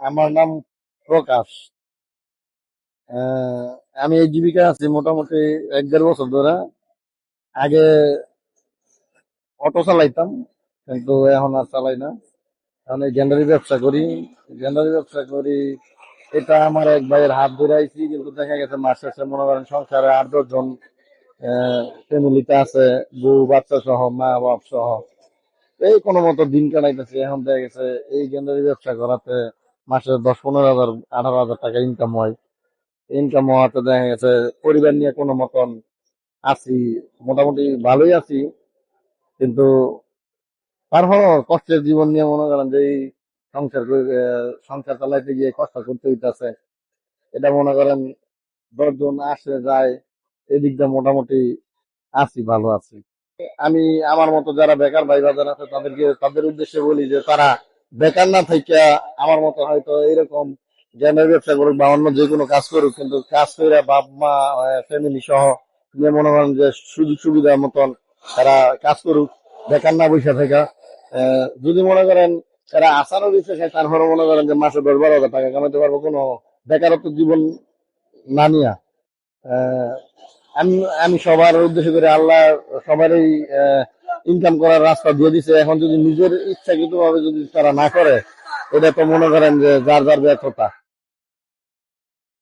আমার নাম প্রকাশ। আমি এই জীবিকা আছি মোটামুটি এক দেড় বছর ধরে। আগে অটো চালাইতাম, কিন্তু এখন আর চালাই না। এখন এই গ্যান্ডারি ব্যবসা করি। গ্যান্ডারি ব্যবসা করি, এটা আমার এক ভাইয়ের হাত ধরে আইছি, কিন্তু দেখা গেছে মাস শেষে মনে করেন সংসারে আট দশ জন ফ্যামিলিতে আছে, বউ, বাচ্চা সহ, মা, বাপ সহ। এই কোনো মতো দিন কাটাইতেছে। এখন দেখা গেছে এই গ্যান্ডারি ব্যবসা করাতে মাসে দশ, পনেরো হাজার, আঠারো হাজার টাকা ইনকাম হয়। ইনকাম হওয়াতে দেখা গেছে পরিবার নিয়ে কোনো মতন আছি, মোটামুটি ভালোই আছি। কিন্তু তারপরও কষ্টের জীবন নিয়ে মনে করেন যে এই সংসার সংসার চালাইতে গিয়ে কষ্ট করতে হইতেছে। এটা মনে করেন দশজন আসে, যায়, এদিক দিয়ে মোটামুটি আছি, ভালো আছি। আমি আমার মতো যারা বেকার ভাই বাজার আছে, তাদেরকে, তাদের উদ্দেশ্যে বলি যে তারা বেকার না থেকে আমার মতো হয়তো এরকম জ্ঞানের ব্যবসা করুক বা অন্য যে কোনো কাজ করুক, কিন্তু কাজ করে বাপ, মা ফ্যামিলি সহ নিয়ে মনে করেন যে সুযোগ সুবিধার মতন তারা কাজ করুক, বেকার না বসে থাকা যদি মনে করেন তারা আসারও দিচ্ছে সে তারপরে মনে করেন যে মাসে দশ বারো হাজার টাকা কামাতে পারব, কোনো বেকারত্ব জীবন না নিয়া। আমি আমি সবার উদ্দেশ্য করে আল্লাহ সবারই ইনকাম করার রাস্তা দিয়ে দিছে। এখন যদি নিজের ইচ্ছাকৃত ভাবে যদি তারা না করে, এটা তো মনে করেন যে যার যার ব্যর্থতা।